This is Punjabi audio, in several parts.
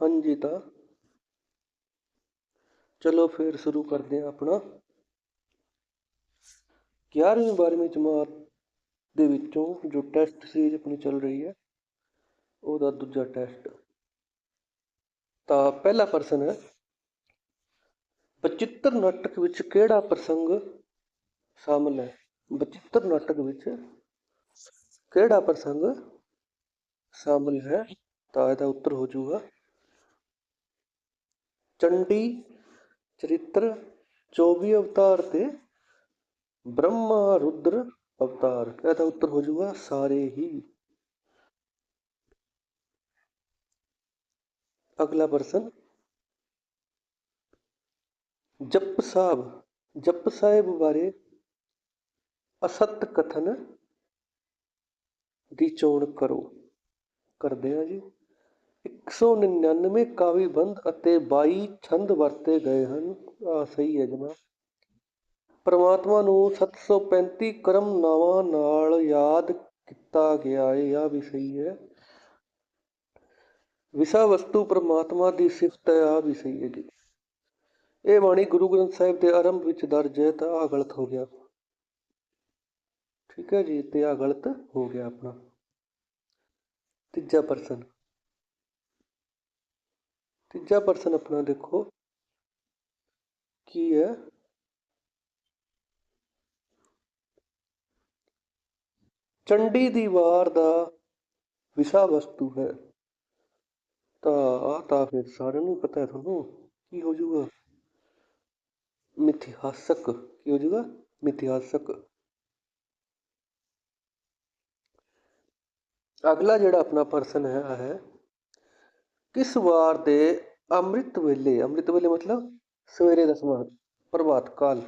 ਹਾਂਜੀ ਤਾਂ। ਚਲੋ ਫਿਰ ਸ਼ੁਰੂ ਕਰਦੇ ਹਾਂ ਆਪਣਾ। 11ਵੀਂ 12ਵੀਂ ਜਮਾਤ ਦੇ ਵਿੱਚੋਂ ਜੋ ਟੈਸਟ ਸੀਰੀਜ਼ ਆਪਣੀ ਚੱਲ ਰਹੀ ਹੈ, ਉਹਦਾ ਦੂਜਾ ਟੈਸਟ ਤਾਂ ਪਹਿਲਾ ਪ੍ਰਸ਼ਨ ਹੈ ਬਚਿੱਤਰ ਨਾਟਕ ਵਿੱਚ ਕਿਹੜਾ ਪ੍ਰਸੰਗ ਸ਼ਾਮਲ ਹੈ? ਬਚਿੱਤਰ ਨਾਟਕ ਵਿੱਚ ਕਿਹੜਾ ਪ੍ਰਸੰਗ ਸ਼ਾਮਲ ਹੈ? ਤਾਂ ਇਹਦਾ ਉੱਤਰ ਹੋ ਜਾਊਗਾ। ਚੰਡੀ ਚਰਿੱਤਰ 24 ਅਵਤਾਰ ਤੇ ਬ੍ਰਹਮਾ ਰੁਦਰ ਅਵਤਾਰ। ਇਹਦਾ ਉੱਤਰ ਹੋ ਜਾਊਗਾ ਸਾਰੇ ਹੀ। ਅਗਲਾ ਪ੍ਰਸ਼ਨ। ਜਪ ਸਾਹਿਬ ਜਪ ਸਾਹਿਬ ਬਾਰੇ ਅਸਤ ਕਥਨ ਦੀ ਚੋਣ ਕਰੋ। ਕਰਦੇ ਹਾਂ ਜੀ। 199 ਕਾਵਿ ਬੰਧ ਅਤੇ 22 ਛੰਦ ਵਰਤੇ ਗਏ ਹਨ। ਆ, ਸਹੀ ਹੈ ਜਨਾਬ। ਪਰਮਾਤਮਾ ਨੂੰ 735 ਕਰਮ ਨਾਵਾਂ ਨਾਲ ਯਾਦ ਕੀਤਾ ਗਿਆ ਹੈ ਇਹ ਵੀ ਸਹੀ ਹੈ। ਵਿਸ਼ਾ ਵਸਤੂ ਪਰਮਾਤਮਾ ਦੀ ਸਿਫਤ ਹੈ, ਆ ਵੀ ਸਹੀ ਹੈ ਜੀ। ਇਹ ਬਾਣੀ ਗੁਰੂ ਗ੍ਰੰਥ ਸਾਹਿਬ ਦੇ ਆਰੰਭ ਵਿੱਚ ਦਰਜ ਹੈ ਤਾਂ ਆ ਗਲਤ ਹੋ ਗਿਆ। ਠੀਕ ਹੈ ਜੀ, ਤੇ ਆ ਗਲਤ ਹੋ ਗਿਆ ਆਪਣਾ। ਤੀਜਾ ਪ੍ਰਸ਼ਨ। ਤੀਜਾ ਪਰਸਨ ਆਪਣਾ ਦੇਖੋ। ਕੀ ਹੈ? ਚੰਡੀ ਦੀ ਵਾਰ ਦਾ ਵਿਸ਼ਾ ਵਸਤੂ ਹੈ। ਤਾਂ ਆ ਤਾਂ ਫਿਰ ਸਾਰਿਆਂ ਨੂੰ ਪਤਾ ਹੈ ਤੁਹਾਨੂੰ। ਕੀ ਹੋ ਜਾਊਗਾ? ਮਿਥਿਹਾਸਕ। ਕੀ ਹੋ ਜਾਊਗਾ? ਮਿਥਿਹਾਸਕ। ਅਗਲਾ ਜਿਹੜਾ ਆਪਣਾ ਪਰਸਨ ਹੈ ਆ ਹੈ ਕਿਸ ਵਾਰ ਦੇ ਅੰਮ੍ਰਿਤ ਵੇਲੇ ਅੰਮ੍ਰਿਤ ਵੇਲੇ ਮਤਲਬ ਸਵੇਰੇ ਦਾ ਦਸਵਾਂ ਪ੍ਰਭਾਤ ਕਾਲ,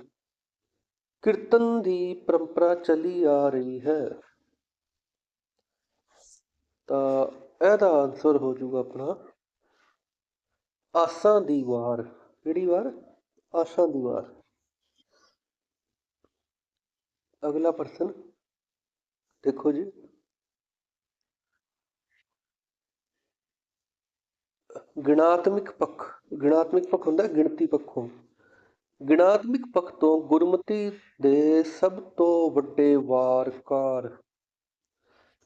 ਕੀਰਤਨ ਦੀ ਪਰੰਪਰਾ ਚੱਲੀ ਆ ਰਹੀ ਹੈ? ਤਾਂ ਇਹਦਾ ਆਨਸਰ ਹੋ ਜਾਊਗਾ ਆਪਣਾ, ਆਸਾਂ ਦੀ ਵਾਰ। ਕਿਹੜੀ ਵਾਰ? ਆਸਾਂ ਦੀ ਵਾਰ। ਅਗਲਾ ਪ੍ਰਸ਼ਨ ਦੇਖੋ ਜੀ। ਗਿਣਾਤਮਿਕ ਪੱਖ ਗਿਣਾਤਮਿਕ ਪੱਖ ਹੁੰਦਾ ਗਿਣਤੀ ਪੱਖੋਂ। ਗਿਣਾਤਮਿਕ ਪੱਖ ਤੋਂ ਗੁਰਮਤੀ ਦੇ ਸਭ ਤੋਂ ਵੱਡੇ ਵਾਰਕਾਰ।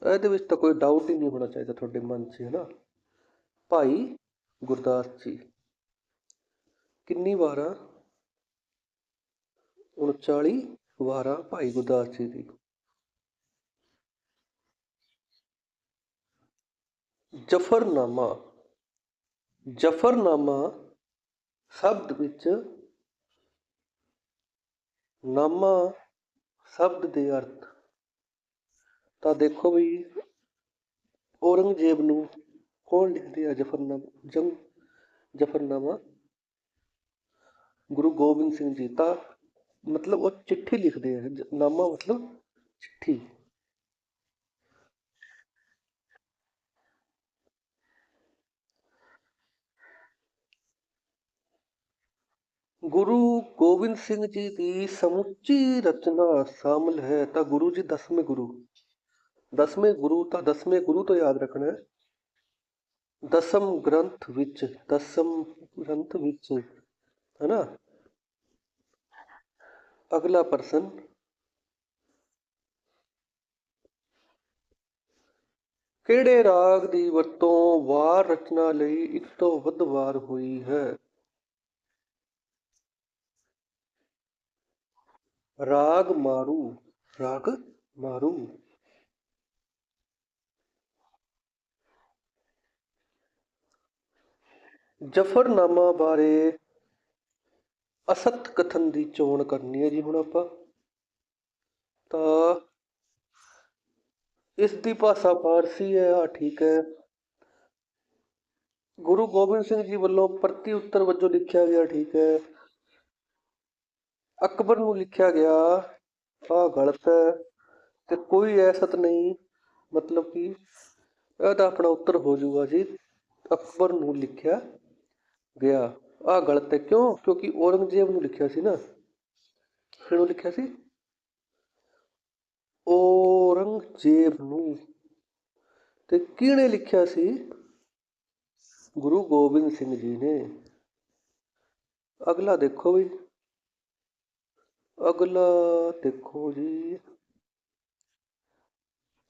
ਇਹਦੇ ਵਿੱਚ ਤਾਂ ਕੋਈ ਡਾਊਟ ਹੀ ਨਹੀਂ ਹੋਣਾ ਚਾਹੀਦਾ ਤੁਹਾਡੇ ਮਨ 'ਚ ਹੈ ਨਾ ਭਾਈ ਗੁਰਦਾਸ ਜੀ, ਕਿੰਨੀ ਵਾਰਾਂ? 39 ਵਾਰਾਂ ਭਾਈ ਗੁਰਦਾਸ ਜੀ ਦੀ। ਜਫਰਨਾਮਾ ਜਫਰਨਾਮਾ ਸ਼ਬਦ ਵਿੱਚ ਨਾਮਾ ਸ਼ਬਦ ਦੇ ਅਰਥ। ਤਾਂ ਦੇਖੋ ਵੀ ਔਰੰਗਜ਼ੇਬ ਨੂੰ ਕੌਣ ਲਿਖਦੇ ਆ ਜਫਰਨਾਮਾ, ਜੰਗ, ਜਫਰਨਾਮਾ? ਗੁਰੂ ਗੋਬਿੰਦ ਸਿੰਘ ਜੀ ਤਾਂ ਮਤਲਬ ਉਹ ਚਿੱਠੀ ਲਿਖਦੇ ਆ। ਨਾਮਾ ਮਤਲਬ ਚਿੱਠੀ। ਗੁਰੂ ਗੋਬਿੰਦ ਸਿੰਘ ਜੀ ਦੀ ਸਮੁੱਚੀ ਰਚਨਾ ਸ਼ਾਮਲ ਹੈ, ਤਾਂ ਗੁਰੂ ਜੀ ਦਸਵੇਂ ਗੁਰੂ। ਦਸਵੇਂ ਗੁਰੂ ਤਾਂ ਦਸਵੇਂ ਗੁਰੂ ਤੋਂ ਯਾਦ ਰੱਖਣਾ ਹੈ। ਦਸਮ ਗ੍ਰੰਥ ਵਿੱਚ, ਦਸਮ ਗ੍ਰੰਥ ਵਿੱਚ ਹੈ ਨਾ ਅਗਲਾ ਪ੍ਰਸ਼ਨ। ਕਿਹੜੇ ਰਾਗ ਦੀ ਵਰਤੋਂ ਵਾਰ ਰਚਨਾ ਲਈ ਇੱਕ ਤੋਂ ਵੱਧ ਵਾਰ ਹੋਈ ਹੈ? ਰਾਗ ਮਾਰੂ ਰਾਗ ਮਾਰੂ। ਜਫਰਨਾਮਾ ਬਾਰੇ ਅਸਤ ਕਥਨ ਦੀ ਚੋਣ ਕਰਨੀ ਹੈ ਜੀ ਹੁਣ ਆਪਾਂ। ਤਾਂ ਇਸ ਦੀ ਭਾਸ਼ਾ ਫਾਰਸੀ ਹੈ ਆ ਠੀਕ ਹੈ। ਗੁਰੂ ਗੋਬਿੰਦ ਸਿੰਘ ਜੀ ਵੱਲੋਂ ਪ੍ਰਤੀ ਉੱਤਰ ਵਜੋਂ ਲਿਖਿਆ ਗਿਆ, ਠੀਕ ਹੈ। ਅਕਬਰ ਨੂੰ ਲਿਖਿਆ ਗਿਆ ਆ ਗਲਤ ਹੈ ਤੇ ਕੋਈ ਐਸਤ ਨਹੀਂ, ਮਤਲਬ ਕਿ ਇਹਦਾ ਆਪਣਾ ਉੱਤਰ ਹੋ ਜਾਊਗਾ ਜੀ, ਅਕਬਰ ਨੂੰ ਲਿਖਿਆ ਗਿਆ। ਆ ਗਲਤ ਹੈ ਕਿਉਂ? ਕਿਉਂਕਿ ਔਰੰਗਜ਼ੇਬ ਨੂੰ ਲਿਖਿਆ ਸੀ ਨਾ। ਕਿਹਨੂੰ ਲਿਖਿਆ ਸੀ? ਔਰੰਗਜ਼ੇਬ ਨੂੰ। ਤੇ ਕਿਹਨੇ ਲਿਖਿਆ ਸੀ? ਗੁਰੂ ਗੋਬਿੰਦ ਸਿੰਘ ਜੀ ਨੇ। ਅਗਲਾ ਦੇਖੋ ਵੀ ਅਗਲਾ ਦੇਖੋ ਜੀ।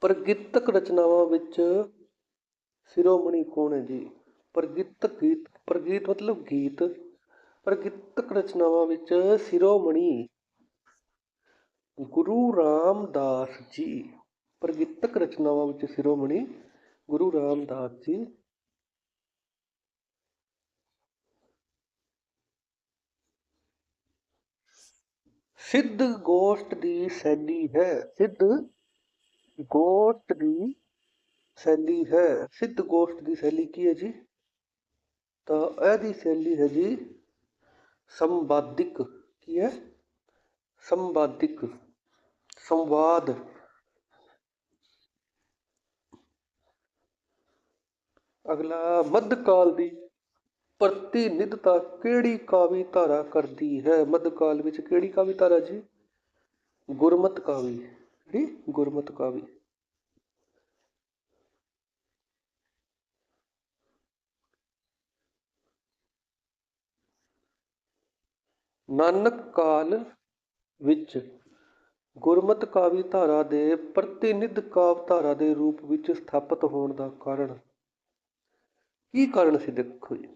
ਪ੍ਰਗੀਤਕ ਰਚਨਾਵਾਂ ਵਿੱਚ ਸਿਰੋਮਣੀ ਕੌਣ ਹੈ ਜੀ? ਪ੍ਰਗੀਤਕ ਗੀਤ, ਪ੍ਰਗੀਤ ਮਤਲਬ ਗੀਤ। ਪ੍ਰਗੀਤਕ ਰਚਨਾਵਾਂ ਵਿੱਚ ਸਿਰੋਮਣੀ ਗੁਰੂ ਰਾਮਦਾਸ ਜੀ। ਪ੍ਰਗੀਤਕ ਰਚਨਾਵਾਂ ਵਿੱਚ ਸਿਰੋਮਣੀ ਗੁਰੂ ਰਾਮਦਾਸ ਜੀ। ਸਿੱਧ ਗੋਸ਼ਟ ਦੀ ਸ਼ੈਲੀ ਹੈ। ਸਿੱਧ ਗੋਸ਼ਟ ਦੀ ਸ਼ੈਲੀ ਹੈ। ਸਿੱਧ ਗੋਸ਼ਟ ਦੀ ਸ਼ੈਲੀ ਕੀ ਹੈ ਜੀ? ਤਾਂ ਇਹਦੀ ਸ਼ੈਲੀ ਹੈ ਜੀ ਸੰਵਾਦਿਕ। ਕੀ ਹੈ? ਸੰਵਾਦਿਕ। ਸੰਵਾਦ। ਅਗਲਾ ਮੱਧਕਾਲ ਦੀ ਪ੍ਰਤੀਨਿਧਤਾ ਕਿਹੜੀ ਕਾਵੀ ਧਾਰਾ ਕਰਦੀ ਹੈ? ਮੱਧਕਾਲ ਵਿੱਚ ਕਿਹੜੀ ਕਾਵੀ ਧਾਰਾ ਜੀ? ਗੁਰਮਤ ਕਾਵੀ। ਜਿਹੜੀ ਗੁਰਮਤ ਕਾਵੀ। ਨਾਨਕ ਕਾਲ ਵਿੱਚ ਗੁਰਮਤ ਕਾਵੀ ਧਾਰਾ ਦੇ ਪ੍ਰਤੀਨਿਧ ਕਾਵ ਧਾਰਾ ਦੇ ਰੂਪ ਵਿੱਚ ਸਥਾਪਿਤ ਹੋਣ ਦਾ ਕਾਰਨ। ਕੀ ਕਾਰਨ ਸੀ? ਦੇਖੋ ਜੀ।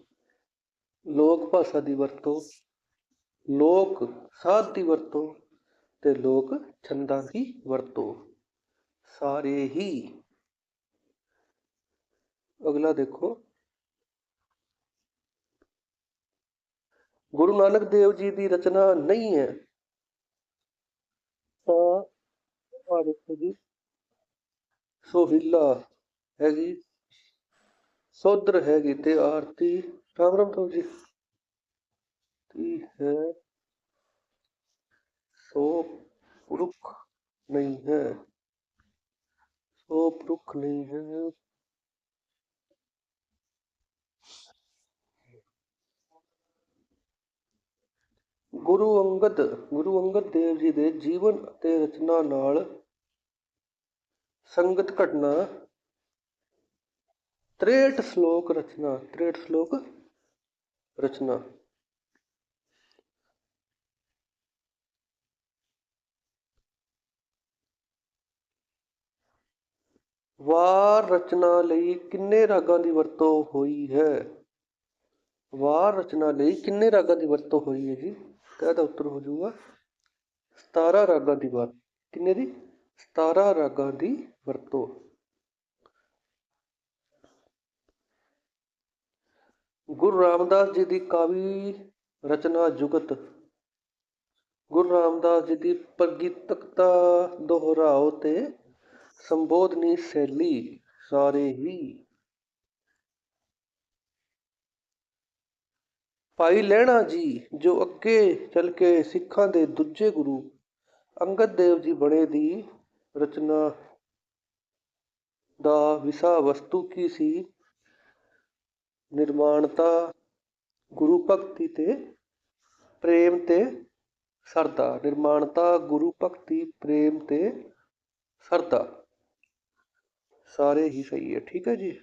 ਲੋਕ ਭਾਸ਼ਾ ਦੀ ਵਰਤੋਂ, ਲੋਕ ਸਾਧ ਦੀ ਵਰਤੋਂ ਤੇ ਲੋਕ ਛੰਦਾਂ ਦੀ ਵਰਤੋਂ। ਸਾਰੇ ਹੀ। ਅਗਲਾ ਦੇਖੋ। ਗੁਰੂ ਨਾਨਕ ਦੇਵ ਜੀ ਦੀ ਰਚਨਾ ਨਹੀਂ ਹੈ। ਤਾਂ ਆ ਦੇਖੋ ਜੀ। ਸੋਹਿਲਾ ਹੈਗੀ ਸੋਦਰ ਹੈਗੀ ਤੇ ਆਰਤੀ ਰਾਮ ਰਾਮ ਤੋਂ ਜੀ ਤੀ ਹੈ ਸੋ ਪੁਰਖ ਨਹੀਂ ਹੈ ਸੋ ਪੁਰਖ ਨਹੀਂ ਹੈ ਗੁਰੂ ਅੰਗਦ ਗੁਰੂ ਅੰਗਦ ਦੇਵ ਜੀ ਦੇ ਜੀਵਨ ਅਤੇ ਰਚਨਾ ਨਾਲ ਸੰਗਤ ਘਟਨਾ 63 ਸ਼ਲੋਕ ਰਚਨਾ 63 ਸ਼ਲੋਕ ਰਚਨਾ। ਵਾਰ ਰਚਨਾ ਲਈ ਕਿੰਨੇ ਰਾਗਾਂ ਦੀ ਵਰਤੋਂ ਹੋਈ ਹੈ? ਵਾਰ ਰਚਨਾ ਲਈ ਕਿੰਨੇ ਰਾਗਾਂ ਦੀ ਵਰਤੋਂ ਹੋਈ ਹੈ ਜੀ? ਇਹਦਾ ਉੱਤਰ ਹੋ ਜਾਊਗਾ। 17 ਰਾਗਾਂ ਦੀ ਵਰ ਕਿੰਨੇ ਦੀ? 17 ਰਾਗਾਂ ਦੀ ਵਰਤੋਂ। ਗੁਰੂ ਰਾਮਦਾਸ ਜੀ ਦੀ ਕਾਵੀ ਰਚਨਾ ਜੁਗਤ। ਗੁਰੂ ਰਾਮਦਾਸ ਜੀ ਦੀ ਪ੍ਰਗੀਤਕਤਾ ਦੁਹਰਾਓ ਤੇ ਸੰਬੋਧਨੀ ਸ਼ੈਲੀ ਸਾਰੇ ਹੀ। ਭਾਈ ਲਹਿਣਾ ਜੀ, ਜੋ ਅੱਗੇ ਚੱਲ ਕੇ ਸਿੱਖਾਂ ਦੇ ਦੂਜੇ ਗੁਰੂ ਅੰਗਦ ਦੇਵ ਜੀ ਬਣੇ ਦੀ ਰਚਨਾ ਦਾ ਵਿਸ਼ਾ ਵਸਤੂ ਕੀ ਸੀ? ਨਿਰਮਾਣਤਾ ਗੁਰੂ ਭਗਤੀ ਤੇ ਪ੍ਰੇਮ ਤੇ ਸਰਦਾ। ਨਿਰਮਾਣਤਾ ਗੁਰੂ ਭਗਤੀ, ਪ੍ਰੇਮ ਤੇ ਸਰਦਾ। ਸਾਰੇ ਹੀ ਸਹੀ ਹੈ, ਠੀਕ ਹੈ ਜੀ?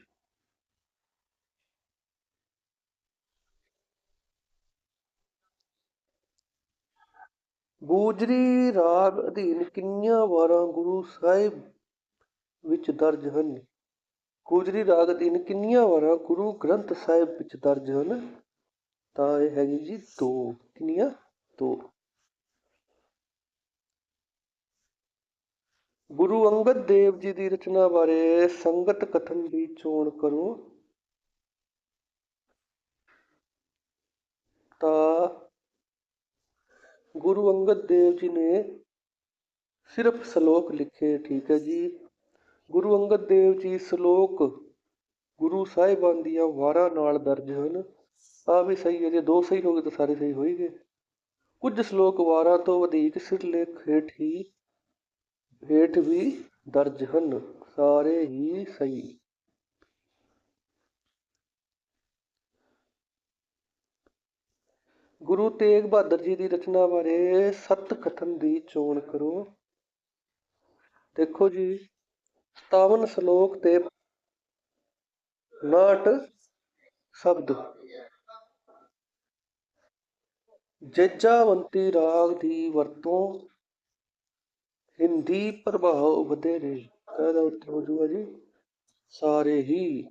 ਗੂਜਰੀ ਰਾਗ ਅਧੀਨ ਕਿੰਨੀਆਂ ਵਾਰਾਂ ਗੁਰੂ ਸਾਹਿਬ ਵਿੱਚ ਦਰਜ ਹਨ? ਗੂਜਰੀ ਰਾਗ ਅਧੀਨ ਕਿੰਨੀਆਂ ਵਾਰਾਂ ਗੁਰੂ ਗ੍ਰੰਥ ਸਾਹਿਬ ਵਿੱਚ ਦਰਜ ਹਨ? ਤਾਂ ਇਹ ਹੈਗੀ ਜੀ ਦੋ। ਕਿੰਨੀਆਂ? ਦੋ। ਗੁਰੂ ਅੰਗਦ ਦੇਵ ਜੀ ਦੀ ਰਚਨਾ ਬਾਰੇ ਸੰਗਤ ਕਥਨ ਦੀ ਚੋਣ ਕਰੋ। ਤਾਂ ਗੁਰੂ ਅੰਗਦ ਦੇਵ ਜੀ ਨੇ ਸਿਰਫ ਸ਼ਲੋਕ ਲਿਖੇ, ਠੀਕ ਹੈ ਜੀ। ਗੁਰੂ ਅੰਗਦ ਦੇਵ ਜੀ ਸ਼ਲੋਕ ਗੁਰੂ ਸਾਹਿਬਾਨ ਦੀਆਂ ਵਾਰਾਂ ਨਾਲ ਦਰਜ ਹਨ। ਆ ਵੀ ਸਹੀ ਹੈ, ਜੇ ਦੋ ਸਹੀ ਹੋ ਗਏ ਤਾਂ ਸਾਰੇ ਸਹੀ ਹੋਈਗੇ ਕੁਝ ਸ਼ਲੋਕ ਵਾਰਾਂ ਤੋਂ ਵਧੇਕ ਸਿਰਲੇਖ ਹੇਠ ਹੀ, ਹੇਠ ਵੀ ਦਰਜ ਹਨ। ਸਾਰੇ ਹੀ ਸਹੀ। ਗੁਰੂ ਤੇਗ ਬਹਾਦਰ ਜੀ ਦੀ ਰਚਨਾ ਬਾਰੇ ਸਤ ਕਥਨ ਦੀ ਚੋਣ ਕਰੋ। ਦੇਖੋ ਜੀ 57 ਸ਼ਲੋਕ ਤੇ 59 ਸ਼ਬਦ। ਜੇਜਾਵੰਤੀ ਰਾਗ ਦੀ ਵਰਤੋਂ ਹਿੰਦੀ ਪ੍ਰਭਾਵ ਵਧੇਰੇ ਇਹਦਾ ਉੱਤਰ ਹੋ ਜਾਊਗਾ ਜੀ। ਸਾਰੇ ਹੀ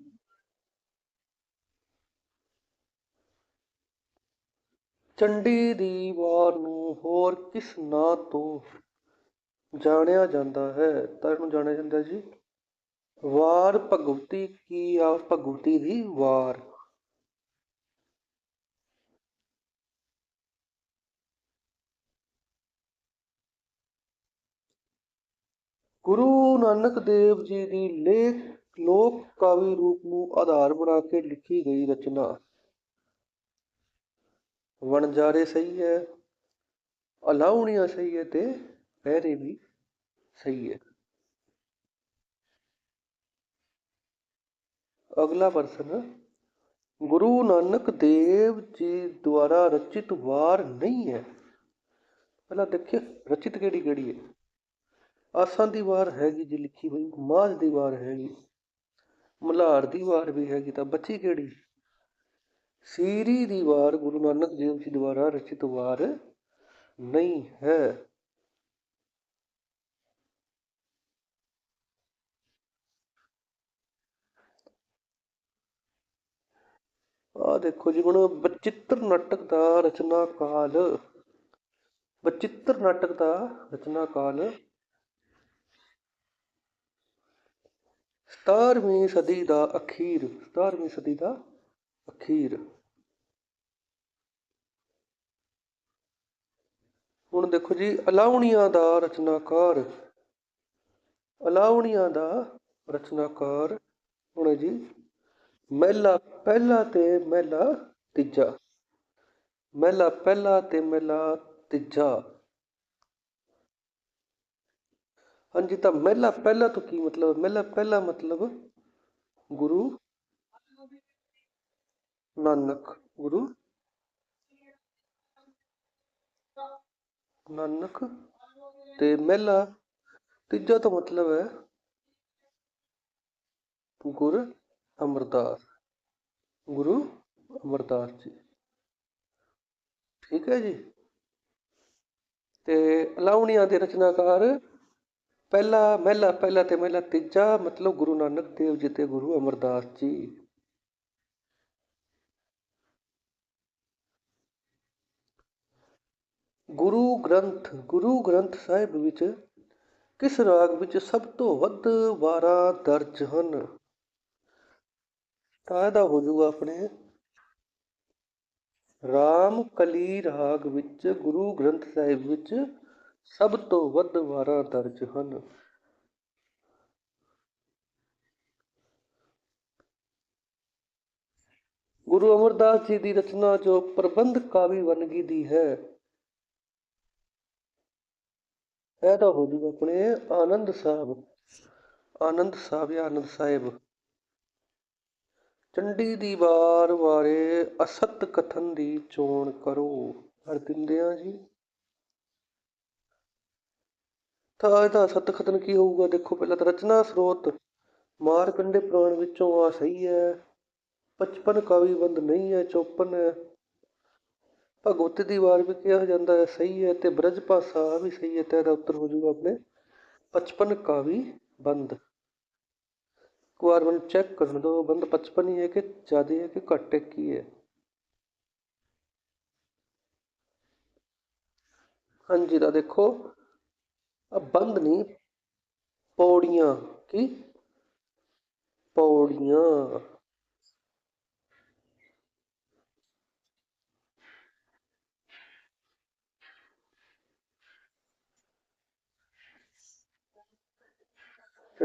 ਚੰਡੀ ਦੀ ਵਾਰ ਨੂੰ ਹੋਰ ਕਿਸ ਨਾਂ ਤੋਂ ਜਾਣਿਆ ਜਾਂਦਾ ਹੈ। ਤਾਂ ਇਹਨੂੰ ਜਾਣਿਆ ਜਾਂਦਾ ਜੀ? ਵਾਰ ਭਗਵਤੀ ਕੀ ਆ? ਭਗਵਤੀ ਦੀ ਵਾਰ। ਗੁਰੂ ਨਾਨਕ ਦੇਵ ਜੀ ਦੀ ਲੇਖ ਲੋਕ ਕਾਵਿ ਰੂਪ ਨੂੰ ਆਧਾਰ ਬਣਾ ਕੇ ਲਿਖੀ ਗਈ ਰਚਨਾ। ਵਣਜਾਰੇ ਸਹੀ ਹੈ ਅਲਾਉਣੀਆਂ ਸਹੀ ਹੈ ਤੇ ਪਹਿਰੇ ਵੀ ਸਹੀ ਹੈ। ਅਗਲਾ ਪ੍ਰਸ਼ਨ, ਗੁਰੂ ਨਾਨਕ ਦੇਵ ਜੀ ਦੁਆਰਾ ਰਚਿਤ ਵਾਰ ਨਹੀਂ ਹੈ। ਪਹਿਲਾਂ ਦੇਖਿਓ, ਰਚਿਤ ਕਿਹੜੀ ਕਿਹੜੀ ਹੈ? ਆਸਾਂ ਦੀ ਵਾਰ ਹੈਗੀ ਜੀ ਲਿਖੀ ਹੋਈ, ਮਾਝ ਦੀ ਵਾਰ ਹੈਗੀ, ਮਲਾਰ ਦੀ ਵਾਰ ਵੀ ਹੈਗੀ, ਤਾਂ ਬੱਚੀ ਕਿਹੜੀ? ਸੀਰੀ ਦੀ ਵਾਰ ਗੁਰੂ ਨਾਨਕ ਦੇਵ ਜੀ ਦੁਆਰਾ ਰਚਿਤ ਵਾਰ ਨਹੀਂ ਹੈ। ਆ ਦੇਖੋ ਜੀ ਹੁਣ ਬਚਿੱਤਰ ਨਾਟਕ ਦਾ ਰਚਨਾ ਕਾਲ ਬਚਿੱਤਰ ਨਾਟਕ ਦਾ ਰਚਨਾ ਕਾਲ। 17ਵੀਂ ਸਦੀ ਦਾ ਅਖੀਰ 17ਵੀਂ ਸਦੀ ਦਾ ਅਖੀਰ। ਹੁਣ ਦੇਖੋ ਜੀ, ਅਲਾਉਣੀਆਂ ਦਾ ਰਚਨਾਕਾਰ, ਅਲਾਉਣੀਆਂ ਦਾ ਰਚਨਾਕਾਰ ਹੁਣ ਜੀ? ਮਹਿਲਾ ਪਹਿਲਾ ਤੇ ਮਹਿਲਾ ਤੀਜਾ। ਮਹਿਲਾ ਪਹਿਲਾ ਤੇ ਮਹਿਲਾ ਤੀਜਾ। ਹਾਂਜੀ, ਤਾਂ ਮਹਿਲਾ ਪਹਿਲਾ ਤੋਂ ਕੀ ਮਤਲਬ? ਮਹਿਲਾ ਪਹਿਲਾ ਮਤਲਬ ਗੁਰੂ ਨਾਨਕ ਗੁਰੂ ਨਾਨਕ ਤੇ ਮਹਿਲਾ ਤੀਜਾ ਤੋਂ ਮਤਲਬ ਹੈ ਗੁਰ ਅਮਰਦਾਸ ਗੁਰੂ ਅਮਰਦਾਸ ਜੀ। ਠੀਕ ਹੈ ਜੀ। ਤੇ ਅਲਾਉਣੀਆਂ ਦੇ ਰਚਨਾਕਾਰ ਪਹਿਲਾ, ਮਹਿਲਾ, ਪਹਿਲਾ ਤੇ ਮਹਿਲਾ ਤੀਜਾ, ਮਤਲਬ ਗੁਰੂ ਨਾਨਕ ਦੇਵ ਜੀ ਤੇ ਗੁਰੂ ਅਮਰਦਾਸ ਜੀ। ਗੁਰੂ ਗ੍ਰੰਥ ਗੁਰੂ ਗ੍ਰੰਥ ਸਾਹਿਬ ਵਿੱਚ ਕਿਸ ਰਾਗ ਵਿੱਚ ਸਭ ਤੋਂ ਵੱਧ ਵਾਰਾਂ ਦਰਜ ਹਨ? ਤਾਂ ਇਹਦਾ ਹੋ ਜਾਊਗਾ ਆਪਣੇ ਰਾਮ ਕਲੀ ਰਾਗ ਵਿੱਚ, ਗੁਰੂ ਗ੍ਰੰਥ ਸਾਹਿਬ ਵਿੱਚ ਸਭ ਤੋਂ ਵੱਧ ਵਾਰਾਂ ਦਰਜ ਹਨ। ਗੁਰੂ ਅਮਰਦਾਸ ਜੀ ਦੀ ਰਚਨਾ ਜੋ ਪ੍ਰਬੰਧ ਕਾਵਿ ਵੰਨਗੀ ਦੀ ਹੈ ਇਹ ਤਾਂ ਹੋ ਜੂਗਾ ਆਪਣੇ ਆਨੰਦ ਸਾਹਿਬ ਆਨੰਦ ਸਾਹਿਬ ਜਾਂ ਆਨੰਦ ਸਾਹਿਬ। ਚੰਡੀ ਦੀ ਵਾਰ ਬਾਰੇ ਅਸਤ ਕਥਨ ਦੀ ਚੋਣ ਕਰੋ, ਹਰ ਦਿੰਦੇ ਜੀ। ਤਾਂ ਇਹਦਾ ਅਸਤ ਕਥਨ ਕੀ ਹੋਊਗਾ? ਦੇਖੋ ਪਹਿਲਾਂ ਤਾਂ ਰਚਨਾ ਸਰੋਤ ਮਾਰਕੰਡੇ ਪੁਰਾਣ ਵਿੱਚੋਂ ਆ ਸਹੀ ਹੈ। 55 ਕਾਵੀ ਬੰਦ ਨਹੀਂ ਹੈ 54 ਹੈ। ਭਗਵਤ ਦੀ ਵਾਰ ਵੀ ਕਿਹਾ ਜਾਂਦਾ ਹੈ, ਸਹੀ ਹੈ ਤੇ ਬ੍ਰਜ ਭਾਸ਼ਾ ਵੀ ਸਹੀ ਹੈ, ਤੇ ਇਹਦਾ ਉੱਤਰ ਹੋ ਜਾਊਗਾ ਆਪਣੇ। 55 ਕਾਵੀ ਬੰਦ। ਇੱਕ ਵਾਰ ਮੈਨੂੰ ਚੈੱਕ ਕਰਨ ਦਿਓ ਬੰਦ 55 ਹੀ ਹੈ ਕਿ ਜ਼ਿਆਦਾ ਹੈ ਕਿ ਘੱਟ ਹੈ ਕੀ ਹੈ ਹਾਂਜੀ ਤਾਂ ਦੇਖੋ ਆ ਬੰਦ ਨਹੀਂ ਪੌੜੀਆਂ ਕੀ ਪੌੜੀਆਂ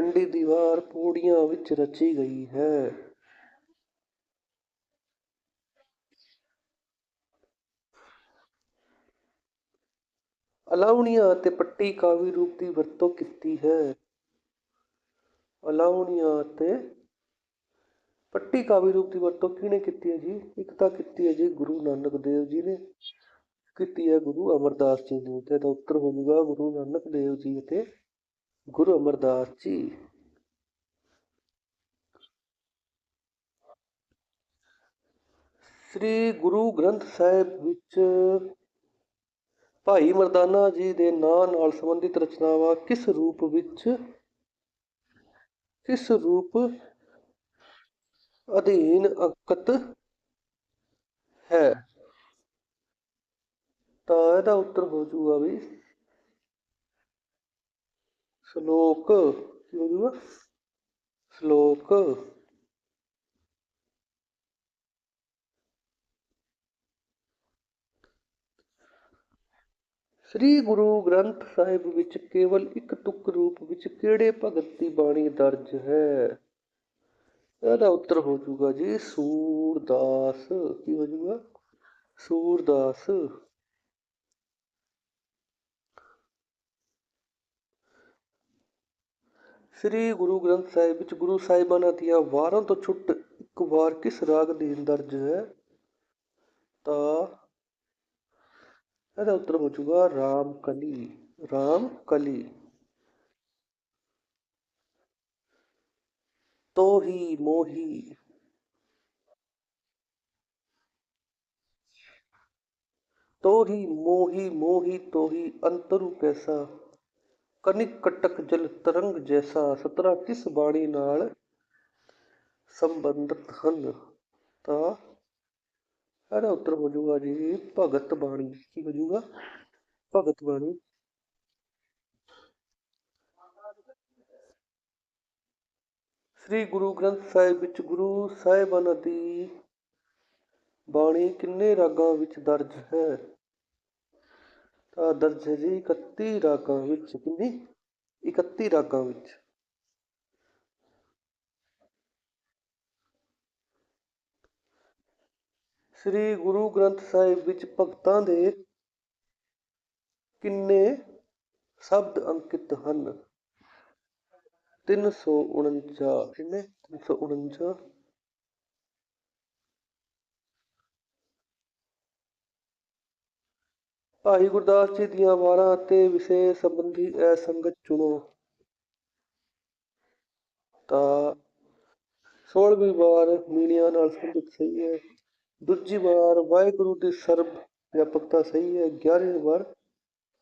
ਚੰਡੀ ਦੀਵਾਰ ਪੌੜੀਆਂ ਵਿੱਚ ਰਚੀ ਗਈ ਹੈ। ਅਲਾਉਣੀਆਂ ਅਤੇ ਪੱਟੀ ਕਾਵੀ ਰੂਪ ਦੀ ਵਰਤੋਂ ਕੀਤੀ ਹੈ। ਅਲਾਉਣੀਆਂ ਅਤੇ ਪੱਟੀ ਕਾਵੀ ਰੂਪ ਦੀ ਵਰਤੋਂ ਕਿਹਨੇ ਕੀਤੀ ਹੈ ਜੀ? ਇੱਕ ਤਾਂ ਕੀਤੀ ਹੈ ਜੀ ਗੁਰੂ ਨਾਨਕ ਦੇਵ ਜੀ ਨੇ। ਕੀਤੀ ਹੈ ਗੁਰੂ ਅਮਰਦਾਸ ਜੀ ਨੇ। ਤੇ ਇਹਦਾ ਉੱਤਰ ਹੋਵੇਗਾ ਗੁਰੂ ਨਾਨਕ ਦੇਵ ਜੀ ਅਤੇ ਗੁਰੂ ਅਮਰਦਾਸ ਜੀ। ਸ੍ਰੀ ਗੁਰੂ ਗ੍ਰੰਥ ਸਾਹਿਬ ਵਿੱਚ ਭਾਈ ਮਰਦਾਨਾ ਜੀ ਦੇ ਨਾਂ ਨਾਲ ਸੰਬੰਧਿਤ ਰਚਨਾਵਾਂ ਕਿਸ ਰੂਪ ਵਿੱਚ? ਕਿਸ ਰੂਪ ਅਧੀਨ ਅੰਕਿਤ ਹੈ? ਤਾਂ ਇਹਦਾ ਉੱਤਰ ਹੋ ਜੂਗਾ ਵੀ ਸ਼ਲੋਕ ਕੀ ਹੋ ਜਾਊਗਾ ਸ਼ਲੋਕ। ਸ੍ਰੀ ਗੁਰੂ ਗ੍ਰੰਥ ਸਾਹਿਬ ਵਿੱਚ ਕੇਵਲ ਇੱਕ ਤੁਕ ਰੂਪ ਵਿੱਚ ਕਿਹੜੇ ਭਗਤ ਦੀ ਬਾਣੀ ਦਰਜ ਹੈ? ਇਹਦਾ ਉੱਤਰ ਹੋ ਜਾਊਗਾ ਜੀ, ਸੂਰਦਾਸ। ਕੀ ਹੋ ਜਾਊਗਾ? ਸੂਰਦਾਸ। ਸ੍ਰੀ ਗੁਰੂ ਗ੍ਰੰਥ ਸਾਹਿਬ ਵਿੱਚ ਗੁਰੂ ਸਾਹਿਬਾਨਾਂ ਦੀਆਂ ਵਾਰਾਂ ਤੋਂ ਛੁੱਟ ਇੱਕ ਵਾਰ ਕਿਸ ਰਾਗ ਦੀ ਦਰਜ ਹੈ? ਤਾਂ ਇਹਦਾ ਉੱਤਰ ਹੋ ਜਾਊਗਾ ਰਾਮ ਕਲੀ ਰਾਮ ਕਲੀ। ਤੋਹੀ ਮੋਹੀ। ਤੋਹੀ ਮੋਹੀ ਮੋਹੀ ਤੋਹੀ ਅੰਤਰੂ ਕੈਸਾ? ਕਨਿਕ ਕਟਕ ਜਲ ਤਰੰਗ ਜੈਸਾ ਸਤਰਾ ਕਿਸ ਬਾਣੀ ਨਾਲ ਸੰਬੰਧਿਤ ਹਨ? ਤਾਂ ਇਹਦਾ ਉੱਤਰ ਹੋ ਜਾਊਗਾ ਜੀ, ਭਗਤ ਬਾਣੀ। ਕੀ ਹੋ ਜਾਊਗਾ? ਭਗਤ ਬਾਣੀ। ਸ੍ਰੀ ਗੁਰੂ ਗ੍ਰੰਥ ਸਾਹਿਬ ਵਿੱਚ ਗੁਰੂ ਸਾਹਿਬਾਨਾਂ ਦੀ ਬਾਣੀ ਕਿੰਨੇ ਰਾਗਾਂ ਵਿੱਚ ਦਰਜ ਹੈ? ਦਰਜ ਹੈ ਜੀ 31 ਰਾਗਾਂ ਵਿੱਚ, ਕਿੰਨੀ? 31 ਰਾਗਾਂ ਵਿੱਚ। ਸ੍ਰੀ ਗੁਰੂ ਗ੍ਰੰਥ ਸਾਹਿਬ ਵਿੱਚ ਭਗਤਾਂ ਦੇ ਕਿੰਨੇ ਸ਼ਬਦ ਅੰਕਿਤ ਹਨ? 349 ਕਿੰਨੇ? 349 ਭਾਈ ਗੁਰਦਾਸ ਜੀ ਦੀਆਂ ਵਾਰਾਂ ਅਤੇ ਵਿਸ਼ੇ ਸੰਬੰਧੀ ਇਹ ਸੰਗਤ ਚੁਣੋ। ਤਾਂ 16ਵੀਂ ਵਾਰ ਮੀਣਿਆਂ ਨਾਲ ਸੰਬੰਧਿਤ ਸਹੀ ਹੈ। ਦੂਜੀ ਵਾਰ ਵਾਹਿਗੁਰੂ ਦੀ ਸਰਬ ਵਿਆਪਕਤਾ ਸਹੀ ਹੈ। 11ਵੀਂ ਵਾਰ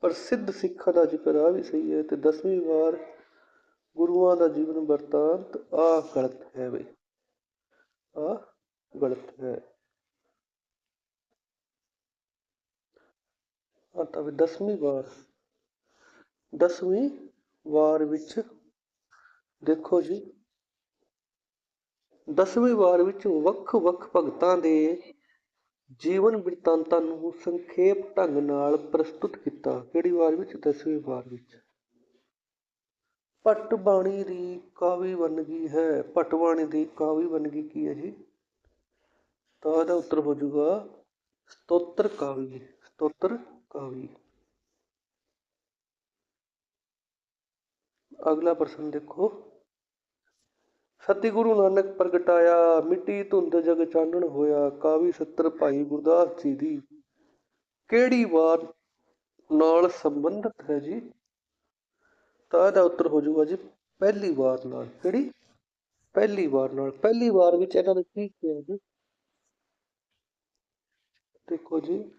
ਪ੍ਰਸਿੱਧ ਸਿੱਖਾਂ ਦਾ ਜ਼ਿਕਰ ਆ ਵੀ ਸਹੀ ਹੈ ਤੇ 10ਵੀਂ ਵਾਰ ਗੁਰੂਆਂ ਦਾ ਜੀਵਨ ਵਰਤਾਂਤ ਆ ਗਲਤ ਹੈ ਬਈ। ਆ ਗਲਤ ਹੈ। ਹਾਂ ਤਾਂ ਵੀ 10ਵੀਂ ਵਾਰ। 10ਵੀਂ ਵਾਰ ਵਿੱਚ ਦੇਖੋ ਜੀ, ਦਸਵੀਂ ਵਾਰ ਵਿੱਚ ਵੱਖ-ਵੱਖ ਭਗਤਾਂ ਦੇ ਜੀਵਨ ਬਿਰਤਾਂਤਾਂ ਨੂੰ ਸੰਖੇਪ ਢੰਗ ਨਾਲ ਪ੍ਰਸਤੁਤ ਕੀਤਾ। ਕਿਹੜੀ ਵਾਰ ਵਿੱਚ? ਦਸਵੀਂ ਵਾਰ ਵਿੱਚ। ਪਟ ਬਾਣੀ ਦੀ ਕਾਵੀ ਵੰਨਗੀ ਹੈ। ਪਟ ਬਾਣੀ ਦੀ ਕਾਵੀ ਵੰਨਗੀ ਕੀ ਹੈ ਜੀ? ਤਾਂ ਇਹਦਾ ਉੱਤਰ ਹੋ ਜਾਊਗਾ, ਸਤੋਤਰ ਕਾਵੀ। ਸਤੋਤਰ ਕਾਵੀ ਅਗਲਾ ਪ੍ਰਸ਼ਨ ਦੇਖੋ। ਸਤਿਗੁਰੂ ਨਾਨਕ ਪ੍ਰਗਟਾਇਆ ਮਿੱਟੀ ਧੁੰਦ ਜਗ ਚਾਨਣ ਹੋਇਆ, ਕਾਵੀ ਸੱਤਰ ਭਾਈ ਗੁਰਦਾਸ ਜੀ ਦੀ। ਕਿਹੜੀ ਵਾਰ ਨਾਲ ਸੰਬੰਧਿਤ ਹੈ ਜੀ? ਤਾਂ ਇਹਦਾ ਉੱਤਰ ਹੋ ਜਾਊਗਾ ਜੀ, ਪਹਿਲੀ ਵਾਰ ਨਾਲ। ਕਿਹੜੀ? ਪਹਿਲੀ ਵਾਰ ਨਾਲ। ਪਹਿਲੀ ਵਾਰ ਵਿੱਚ ਇਹਨਾਂ ਨੇ ਕੀ ਕਿਹਾ ਜੀ? ਦੇਖੋ ਜੀ।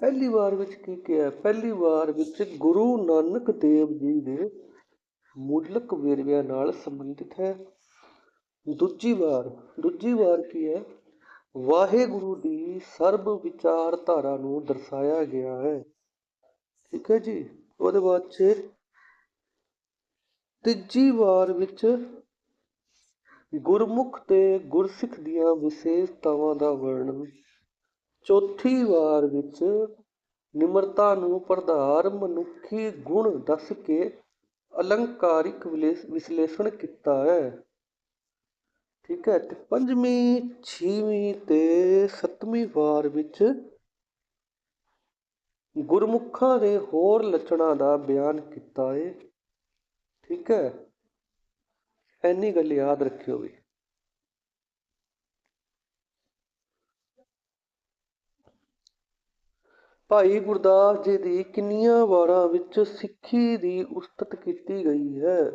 ਪਹਿਲੀ ਵਾਰ ਵਿੱਚ ਕੀ ਕਿਹਾ? ਪਹਿਲੀ ਵਾਰ ਵਿੱਚ ਗੁਰੂ ਨਾਨਕ ਦੇਵ ਜੀ ਦੇ ਮੁੱਢਲਕ ਵੇਰਵਿਆਂ ਨਾਲ ਸੰਬੰਧਿਤ ਹੈ। ਦੂਜੀ ਵਾਰ ਦੂਜੀ ਵਾਰ ਕੀ ਹੈ? ਵਾਹਿਗੁਰੂ ਦੀ ਸਰਬ ਵਿਚਾਰਧਾਰਾ ਨੂੰ ਦਰਸਾਇਆ ਗਿਆ ਹੈ। ਠੀਕ ਹੈ ਜੀ। ਉਹਦੇ ਬਾਅਦ ਚ ਤੀਜੀ ਵਾਰ ਵਿੱਚ ਗੁਰਮੁਖ ਤੇ ਗੁਰਸਿੱਖ ਦੀਆਂ ਵਿਸ਼ੇਸ਼ਤਾਵਾਂ ਦਾ ਵਰਣਨ ਚੌਥੀ ਵਾਰ ਵਿੱਚ ਨਿਮਰਤਾ ਨੂੰ ਪ੍ਰਧਾਰ ਮਨੁੱਖੀ ਗੁਣ ਦੱਸ ਕੇ ਅਲੰਕਾਰਿਕ ਵਿਸ਼ਲੇਸ਼ਣ ਕੀਤਾ ਹੈ। ਠੀਕ ਹੈ, ਤੇ ਪੰਜਵੀਂ, ਛੇਵੀਂ ਤੇ ਸੱਤਵੀਂ ਵਾਰ ਵਿੱਚ ਗੁਰਮੁਖਾਂ ਦੇ ਹੋਰ ਲੱਛਣਾਂ ਦਾ ਬਿਆਨ ਕੀਤਾ ਹੈ ਠੀਕ ਹੈ, ਐਨੀ ਗੱਲ ਯਾਦ ਰੱਖਿਓ ਵੀ। ਭਾਈ ਗੁਰਦਾਸ ਜੀ ਦੀ ਕਿੰਨੀਆਂ ਵਾਰਾਂ ਵਿੱਚ ਸਿੱਖੀ ਦੀ ਉਸਤਤ ਕੀਤੀ ਗਈ ਹੈ।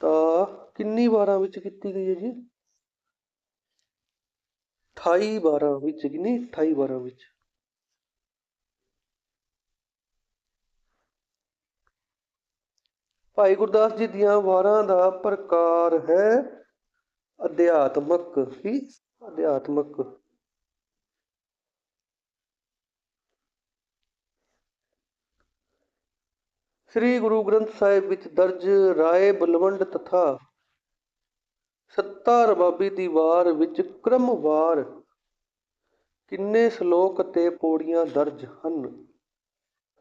ਤਾਂ ਕਿੰਨੀ ਵਾਰਾਂ ਵਿੱਚ ਕੀਤੀ ਗਈ ਹੈ ਜੀ? 28 ਵਾਰਾਂ ਵਿੱਚ ਕਿੰਨੀ 28 ਵਾਰਾਂ ਵਿੱਚ। ਭਾਈ ਗੁਰਦਾਸ ਜੀ ਦੀਆਂ ਵਾਰਾਂ ਦਾ ਪ੍ਰਕਾਰ ਹੈ ਅਧਿਆਤਮਕ। ਕੀ? ਅਧਿਆਤਮਕ। ਸ੍ਰੀ ਗੁਰੂ ਗ੍ਰੰਥ ਸਾਹਿਬ ਵਿੱਚ ਦਰਜ ਰਾਏ ਬਲਵੰਡ ਤਥਾ, ਸੱਤਾ ਰਬਾਬੀ ਦੀ ਵਾਰ ਵਿੱਚ ਕ੍ਰਮਵਾਰ ਕਿੰਨੇ ਸ਼ਲੋਕ ਅਤੇ ਪੌੜੀਆਂ ਦਰਜ ਹਨ?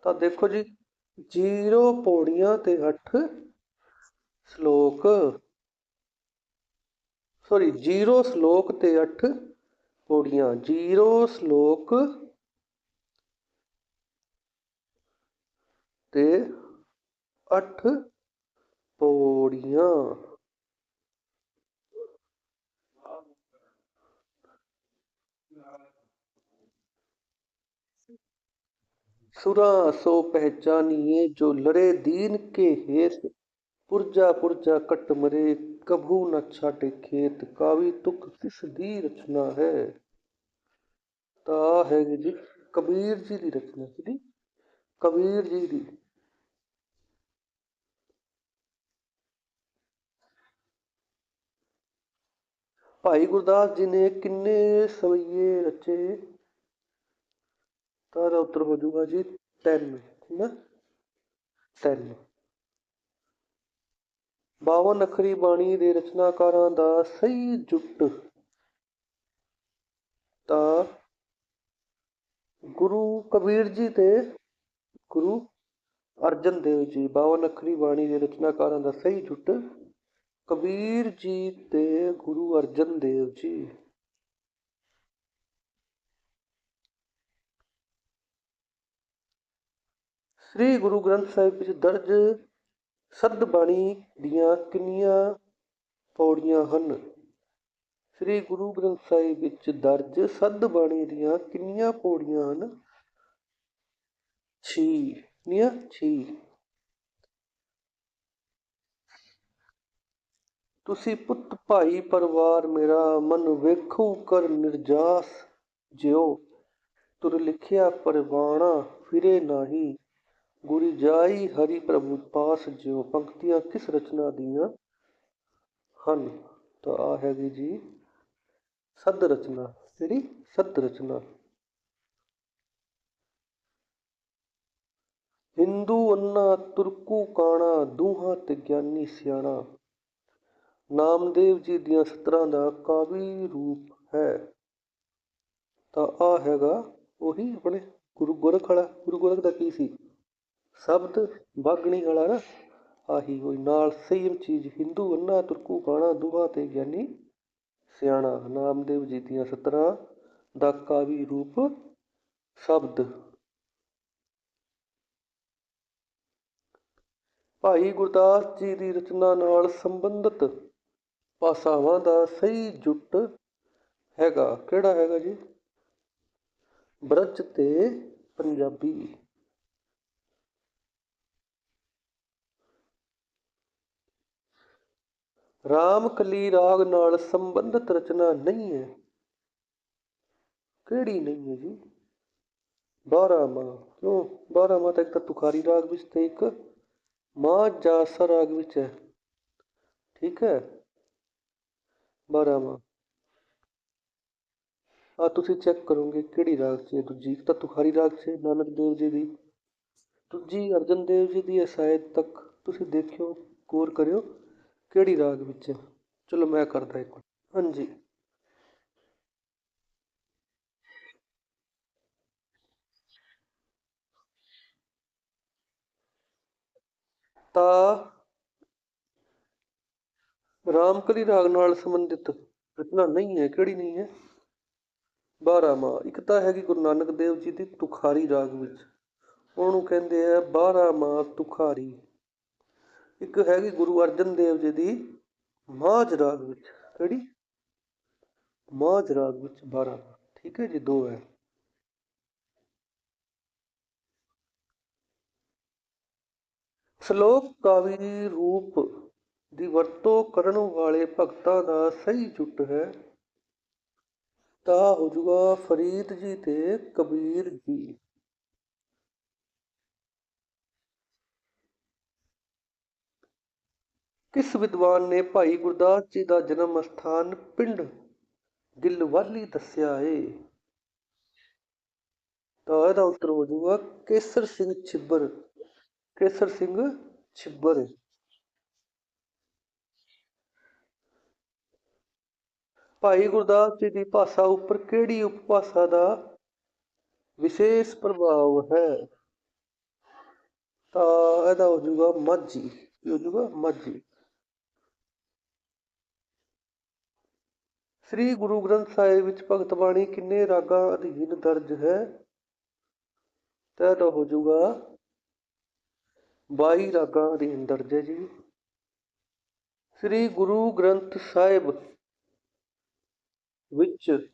ਤਾਂ ਦੇਖੋ ਜੀ 0 ਪੌੜੀਆਂ ਤੇ 8 ਸ਼ਲੋਕ ਸੌਰੀ 0 ਸ਼ਲੋਕ ਤੇ 8 ਪੌੜੀਆਂ 0 ਸ਼ਲੋਕ ਤੇ अठ पौड़िया। सुरा सो पहचानिए जो लड़े दीन के हेत, पुरजा पुरजा कट मरे, कभू न छाटे खेत, कावि तुक किस दी रचना है। ता है जी, कबीर जी दी रचना जी। कबीर जी दी ਭਾਈ ਗੁਰਦਾਸ ਜੀ ਨੇ ਕਿੰਨੇ ਸਵਈਏ ਰਚੇ? ਤਾਂ ਇਹਦਾ ਉੱਤਰ ਹੋ ਜਾਊਗਾ ਜੀ 10 ਠੀਕ ਨਾ 10 ਬਾਵਨ ਅੱਖਰੀ ਬਾਣੀ ਦੇ ਰਚਨਾਕਾਰਾਂ ਦਾ ਸਹੀ ਜੁੱਟ ਤਾਂ ਗੁਰੂ ਕਬੀਰ ਜੀ ਤੇ ਗੁਰੂ ਅਰਜਨ ਦੇਵ ਜੀ ਬਾਵਨ ਅੱਖਰੀ ਬਾਣੀ ਦੇ ਰਚਨਾਕਾਰਾਂ ਦਾ ਸਹੀ ਜੁੱਟ ਕਬੀਰ ਜੀ ਤੇ ਗੁਰੂ ਅਰਜਨ ਦੇਵ ਜੀ। ਸ੍ਰੀ ਗੁਰੂ ਗ੍ਰੰਥ ਸਾਹਿਬ ਵਿੱਚ ਦਰਜ ਸਦ ਬਾਣੀ ਦੀਆਂ ਕਿੰਨੀਆਂ ਪੌੜੀਆਂ ਹਨ? ਸ੍ਰੀ ਗੁਰੂ ਗ੍ਰੰਥ ਸਾਹਿਬ ਵਿੱਚ ਦਰਜ ਸਦ ਬਾਣੀ ਦੀਆਂ ਕਿੰਨੀਆਂ ਪੌੜੀਆਂ ਹਨ? 6 ਨੀਆਂ 6 ਤੁਸੀਂ ਪੁੱਤ ਭਾਈ ਪਰਿਵਾਰ ਮੇਰਾ ਮਨ ਵੇਖੋ ਕਰ ਨਿਰਜਾਸ ਜਿਉ ਤੁਰ ਲਿਖਿਆ ਪਰਵਾਣਾ ਫਿਰੇ ਨਾਹੀ ਗੁਰੀ ਜਾਈ ਹਰੀ ਪ੍ਰਭੂ ਪਾਸ ਜਿਉ ਪੰਕਤੀਆਂ ਕਿਸ ਰਚਨਾ ਦੀਆਂ ਹਨ ਤਾਂ ਆ ਹੈਗੀ ਜੀ ਸਦ ਰਚਨਾ ਜਿਹੜੀ ਸਦ ਰਚਨਾ ਹਿੰਦੂ ਅੰਨਾ ਤੁਰਕੂ ਕਾਣਾ ਦੂਹਾ ਤੇ ਗਿਆਨੀ ਸਿਆਣਾ ਨਾਮਦੇਵ ਜੀ ਦੀਆਂ ਸਤਰਾਂ ਦਾ ਕਾਵੀ ਰੂਪ ਹੈ। ਤਾਂ ਆ ਹੈਗਾ ਉਹੀ ਆਪਣੇ ਗੁਰੂ ਗੋਰਖ ਵਾਲਾ। ਗੁਰੂ ਗੋਰਖ ਦਾ ਕੀ ਸੀ? ਸ਼ਬਦ ਬਾਗਣੀ ਵਾਲਾ ਨਾ। ਆਹੀ ਹੋਈ ਨਾਲ ਸੇਮ ਚੀਜ਼ ਹਿੰਦੂ ਅੰਨਾ, ਤੁਰਕੂ, ਕਾਣਾ, ਦੁਹਾ ਤੇ ਗਿਆਨੀ ਸਿਆਣਾ। ਨਾਮਦੇਵ ਜੀ ਦੀਆਂ ਸਤਰਾਂ ਦਾ ਕਾਵੀ ਰੂਪ ਸ਼ਬਦ। ਭਾਈ ਗੁਰਦਾਸ ਜੀ ਦੀ ਰਚਨਾ ਨਾਲ ਸੰਬੰਧਿਤ ਭਾਸ਼ਾਵਾਂ ਦਾ ਸਹੀ ਜੁੱਟ ਹੈਗਾ। ਕਿਹੜਾ ਹੈਗਾ ਜੀ? ਬ੍ਰਜ ਤੇ ਪੰਜਾਬੀ। ਰਾਮ ਕਲੀ ਰਾਗ ਨਾਲ ਸੰਬੰਧਿਤ ਰਚਨਾ ਨਹੀਂ ਹੈ। ਕਿਹੜੀ ਨਹੀਂ ਹੈ ਜੀ? ਬਾਰਾਮਾ ਕਿਉਂ? ਬਾਰਾਮਾ ਤਾਂ ਇੱਕ ਤਾਂ ਤੁਖਾਰੀ ਰਾਗ ਵਿੱਚ ਤੇ ਇੱਕ ਮਾਂ ਜਾਸਾ ਰਾਗ ਵਿੱਚ ਹੈ। ਠੀਕ ਹੈ? ਬਾਰਾਮਾ ਆ ਤੁਸੀਂ ਚੈੱਕ ਕਰੋਗੇ ਕਿਹੜੀ ਰਾਗ 'ਚ ਦੂਜੀ। ਤਾਂ ਤੁਖਾਰੀ ਰਾਗ 'ਚ ਨਾਨਕ ਦੇਵ ਜੀ ਦੀ। ਦੂਜੀ ਅਰਜਨ ਦੇਵ ਜੀ ਦੀ ਹੈ ਤੱਕ। ਤੁਸੀਂ ਦੇਖਿਓ, ਗੌਰ ਕਰਿਓ ਕਿਹੜੀ ਰਾਗ ਵਿੱਚ ਚਲੋ ਮੈਂ ਕਰਦਾ ਇੱਕ ਹਾਂਜੀ। ਤਾਂ ਰਾਮਕਲੀ ਰਾਗ ਨਾਲ ਸੰਬੰਧਿਤ ਰਚਨਾ ਨਹੀਂ ਹੈ, ਕਿਹੜੀ ਨਹੀਂ ਹੈ? ਬਾਰਾਮਾ ਇੱਕ ਤਾਂ ਹੈਗੀ ਗੁਰੂ ਨਾਨਕ ਦੇਵ ਜੀ ਦੀ ਤੁਖਾਰੀ ਰਾਗ ਵਿੱਚ। ਉਹਨੂੰ ਕਹਿੰਦੇ ਆ ਬਾਰਾਮਾ ਤੁਖਾਰੀ। ਇੱਕ ਹੈਗੀ ਗੁਰੂ ਅਰਜਨ ਦੇਵ ਜੀ ਦੀ ਮਾਝ ਰਾਗ ਵਿੱਚ। ਕਿਹੜੀ? ਮਾਝ ਰਾਗ ਵਿੱਚ ਬਾਰਾਮਾ ਠੀਕ ਹੈ ਜੀ, ਦੋ ਹੈ। ਸ਼ਲੋਕ ਕਾਵੀ ਰੂਪ ਦੀ ਵਰਤੋਂ ਕਰਨ ਵਾਲੇ ਭਗਤਾਂ ਦਾ ਸਹੀ ਜੁੱਟ ਹੈ। ਤਾਂ ਹੋ ਜਾਊਗਾ ਫਰੀਦ ਜੀ ਤੇ ਕਬੀਰ ਜੀ। ਕਿਸ ਵਿਦਵਾਨ ਨੇ ਭਾਈ ਗੁਰਦਾਸ ਜੀ ਦਾ ਜਨਮ ਸਥਾਨ ਪਿੰਡ ਗਿੱਲਵਾਲੀ ਦੱਸਿਆ ਏ? ਤਾਂ ਇਹਦਾ ਉੱਤਰ ਹੋ ਜਾਊਗਾ ਕੇਸਰ ਸਿੰਘ ਛਿੱਬਰ। ਕੇਸਰ ਸਿੰਘ ਛਿੱਬਰ। ਭਾਈ ਗੁਰਦਾਸ ਜੀ ਦੀ ਭਾਸ਼ਾ ਉੱਪਰ ਕਿਹੜੀ ਉਪਭਾਸ਼ਾ ਦਾ ਵਿਸ਼ੇਸ਼ ਪ੍ਰਭਾਵ ਹੈ? ਤਾਂ ਇਹਦਾ ਹੋ ਜਾਊਗਾ ਮਾਝੀ। ਕੀ ਹੋ ਜਾਊਗਾ? ਮਾਝੀ। ਸ੍ਰੀ ਗੁਰੂ ਗ੍ਰੰਥ ਸਾਹਿਬ ਵਿੱਚ ਭਗਤ ਬਾਣੀ ਕਿੰਨੇ ਰਾਗਾਂ ਅਧੀਨ ਦਰਜ ਹੈ? ਤਾਂ ਇਹਦਾ ਹੋ ਜਾਊਗਾ 22 ਰਾਗਾਂ ਅਧੀਨ ਦਰਜ ਹੈ ਜੀ। ਸ੍ਰੀ ਗੁਰੂ ਗ੍ਰੰਥ ਸਾਹਿਬ ਵਿੱਚ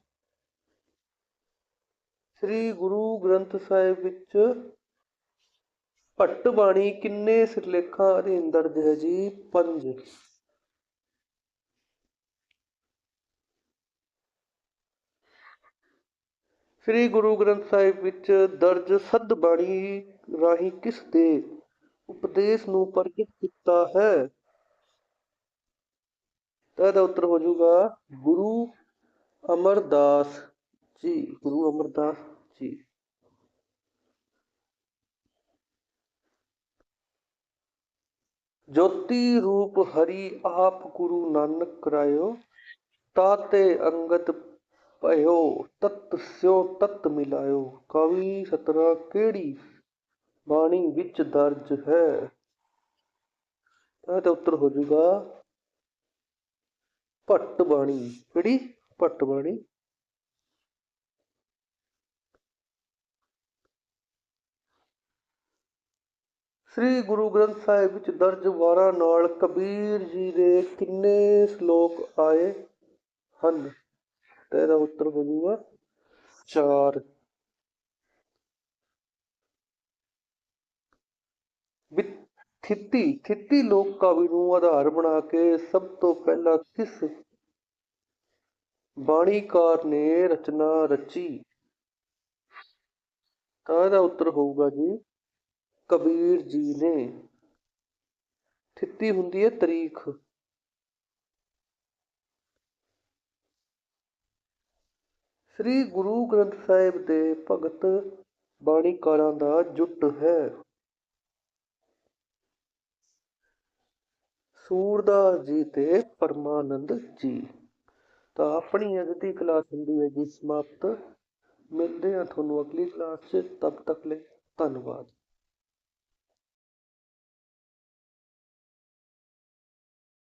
ਸ੍ਰੀ ਗੁਰੂ ਗ੍ਰੰਥ ਸਾਹਿਬ ਵਿੱਚ ਭੱਟ ਬਾਣੀ ਕਿੰਨੇ ਸਿਰਲੇਖਾਂ ਅਧੀਨ ਦਰਜ ਹੈ ਜੀ? ਪੰਜ। ਸ੍ਰੀ ਗੁਰੂ ਗ੍ਰੰਥ ਸਾਹਿਬ ਵਿੱਚ ਦਰਜ ਸਦ ਬਾਣੀ ਰਾਹੀਂ ਕਿਸ ਦੇ ਉਪਦੇਸ਼ ਨੂੰ ਪ੍ਰਗਟ ਕੀਤਾ ਹੈ? ਤਾਂ ਇਹਦਾ ਉੱਤਰ ਹੋ ਜਾਊਗਾ, ਗੁਰੂ ਅਮਰਦਾਸ ਜੀ, ਗੁਰੂ ਅਮਰਦਾਸ ਜੀ। ਜੋਤੀ ਰੂਪ ਹਰੀ ਆਪ ਗੁਰੂ ਨਾਨਕ ਕਰਾਇਓ ਤਾਤੇ ਅੰਗਦ ਭਇਓ, ਤਤ ਸਿਓ ਤਤ ਮਿਲਾਇਓ। ਕਵੀ ਸਤਰਾ ਕਿਹੜੀ ਬਾਣੀ ਵਿੱਚ ਦਰਜ ਹੈ? ਤਾਂ ਉੱਤਰ ਹੋ ਜਾਊਗਾ, ਭੱਟ ਬਾਣੀ। ਕਿਹੜੀ? ਭੱਟ ਸ੍ਰੀ ਗੁਰੂ ਗ੍ਰੰਥ ਸਾਹਿਬ ਵਿੱਚ ਦਰਜ ਵਾਰਾਂ ਨਾਲ ਕਬੀਰ ਜੀ ਦੇ ਕਿੰਨੇ ਸ਼ਲੋਕ ਆਏ ਹਨ? ਤੇ ਇਹਦਾ ਉੱਤਰ ਹੋ ਜਾਊਗਾ ਚਾਰ ਥਿੱਤੀ ਥਿੱਤੀ ਲੋਕ ਕਾਵਿ ਨੂੰ ਆਧਾਰ ਬਣਾ ਕੇ ਸਭ ਤੋਂ ਪਹਿਲਾਂ ਕਿਸ ਬਾਣੀਕਾਰ ਨੇ ਰਚਨਾ ਰਚੀ। ਤਾਂ ਇਹਦਾ ਉੱਤਰ ਹੋਊਗਾ ਜੀ, ਕਬੀਰ ਜੀ ਨੇ। ਥਿੱਤੀ ਹੁੰਦੀ ਹੈ ਤਾਰੀਖ। ਸ੍ਰੀ ਗੁਰੂ ਗ੍ਰੰਥ ਸਾਹਿਬ ਦੇ ਭਗਤ ਬਾਣੀਕਾਰਾਂ ਦਾ ਜੁੱਟ ਹੈ। ਸੂਰਦਾਸ ਜੀ ਤੇ ਪਰਮਾਨੰਦ ਜੀ। ਤਾਂ ਆਪਣੀ ਅੱਜ ਦੀ ਕਲਾਸ ਹੁੰਦੀ ਹੈ ਜੀ ਸਮਾਪਤ। ਮਿਲਦੇ ਹਾਂ ਤੁਹਾਨੂੰ ਅਗਲੀ ਕਲਾਸ 'ਚ। ਤਬ ਤੱਕ ਲਈ ਧੰਨਵਾਦ।